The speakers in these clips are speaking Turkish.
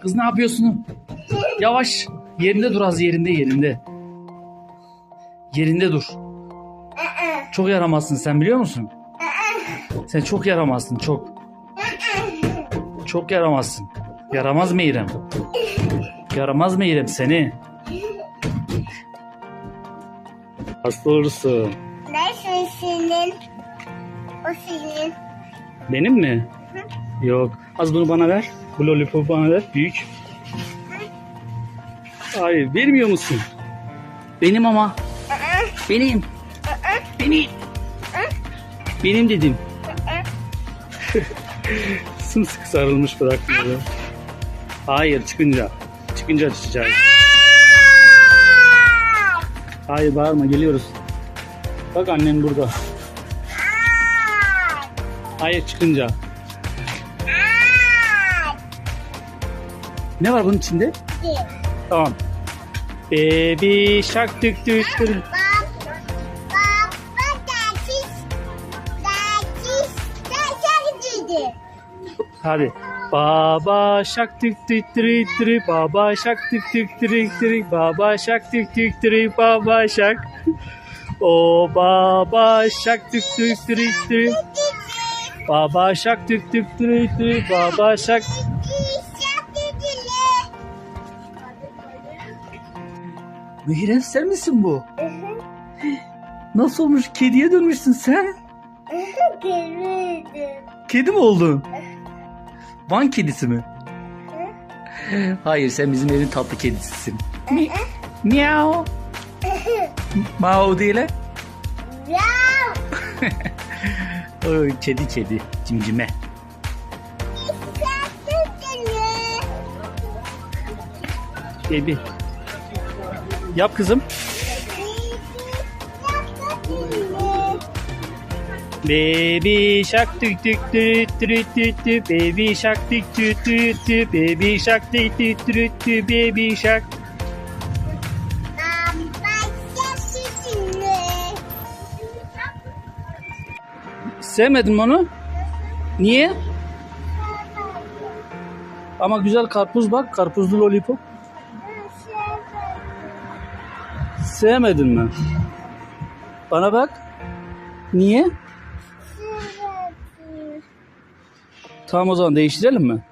Kız ne yapıyorsun? Yavaş. Yerinde dur az yerinde yerinde. Yerinde dur. Çok yaramazsın sen biliyor musun? Sen çok yaramazsın çok. Çok yaramazsın. Yaramaz mı İrem? Yaramaz mı İrem seni? Hasta olursun. Neresi senin? O senin. Benim mi? Yok. Az bunu bana ver. Bu lollipopu bana ver. Büyük. Hayır. Vermiyor musun? Benim ama. Benim. Benim. Benim dedim. Sımsıkı sarılmış bırakmıyor. Hayır çıkınca. Çıkınca açacağız. Hayır bağırma geliyoruz. Bak annen burada. Hayır çıkınca. Ne var bunun içinde? Tamam. Baby shark tük tük tük. Hadi. Baba şak tük tük trik trik baba şak tük tük trik trik baba şak tük tük trik baba şak. O baba şak tük tük trik trik baba şak tük tük trik trik baba şak. Mihren sen misin bu? Nasıl olmuş? Kediye dönmüşsün sen. Kedi mi oldun? Van kedisi mi? Hayır sen bizim evin tatlı kedisisin. Mi Miau. Mao değil he? Oy, kedi kedi. Cimcime. Baby. Yap kızım. Baby shark tük tük tük tük tük tük baby shark tük tük tük tük baby shark tük tük tük tük baby shark Sevmedin mi onu? Niye? Ama güzel karpuz bak karpuzlu lollipop. Sevmedin mi? Bana bak. Niye? Tamam o zaman değiştirelim mi?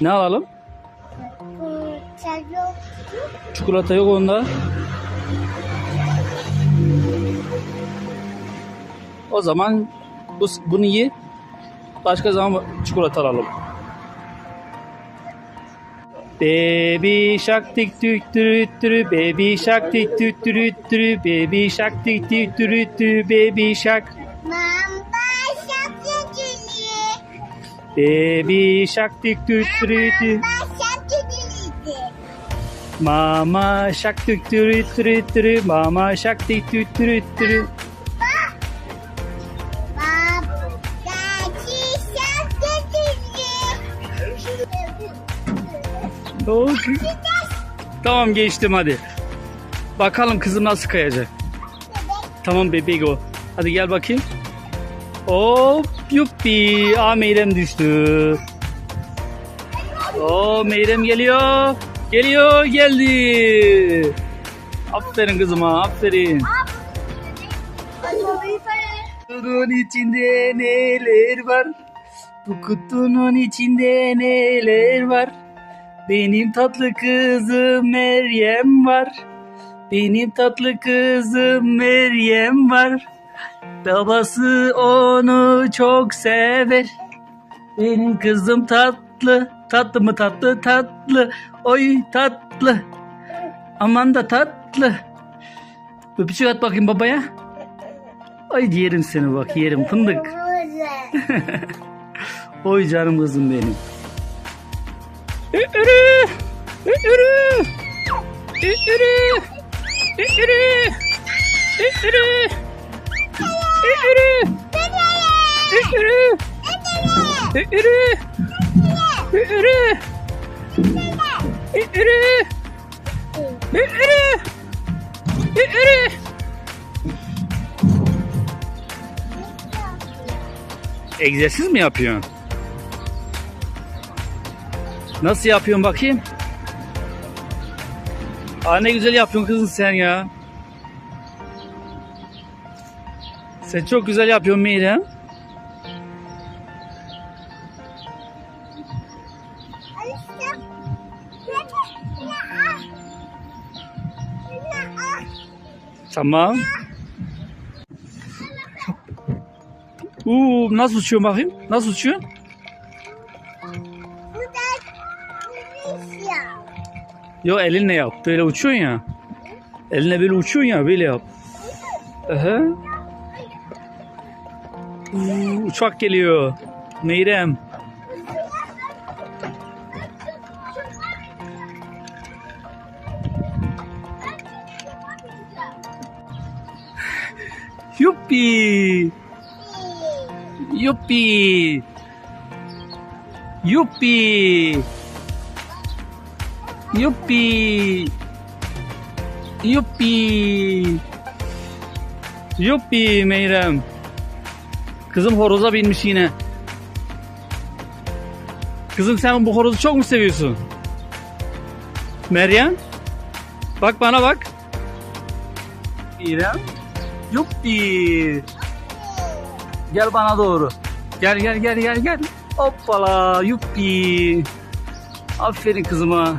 Ne alalım? Çikolata yok onda. O zaman bu, bunu ye. Başka zaman çikolata alalım. Baby shark tik tük tük tük baby shark tik tük tük tük baby shark tik tük tük tük baby shark Mamba shark geliyor. Baby shark tik tük tük tük Mama shark tük tük tük mama shark tik tük tük tük Tamam geçtim hadi. Bakalım kızım nasıl kayacak. Tamam bebeği o. Hadi gel bakayım. Hop yuppi. Aa Meyrem düştü. Oo Meyrem geliyor. Geliyor geldi. Aferin kızıma aferin. Kutunun içinde neler var? Bu kutunun içinde neler var? Benim tatlı kızım Meryem var. Benim tatlı kızım Meryem var. Babası onu çok sever. Benim kızım tatlı, tatlı mı tatlı tatlı. Oy tatlı. Aman da tatlı. Öpücük at bakayım babaya. Ay yerim seni bak yerim fındık. Oy canım kızım benim. Ürü! Ürü! Ürü! Ürü! Ürü! Ürü! Ürü! Ürü! Ürü! Ürü! Ürü! Ürü! Egzersiz mi yapıyorsun? Nasıl yapıyorsun bakayım? Aa ne güzel yapıyorsun kızım sen ya. Sen çok güzel yapıyorsun Meyrem. Tamam. Uuu nasıl uçuyorsun bakayım? Nasıl uçuyorsun? Yo elinle yap. Böyle uçuyorsun ya. Eline böyle uçuyorsun ya böyle yap. Aha. Uçak geliyor. Meyrem. Yuppi. Yuppi. Yuppi. Yuppi. Yuppi. Yuppi Meyrem. Kızım horoza binmiş yine. Kızım sen bu horozu çok mu seviyorsun? Meryem? Bak bana bak. Meyrem. Yuppi. Gel bana doğru. Gel gel gel gel gel. Hoppala yuppi. Aferin kızıma.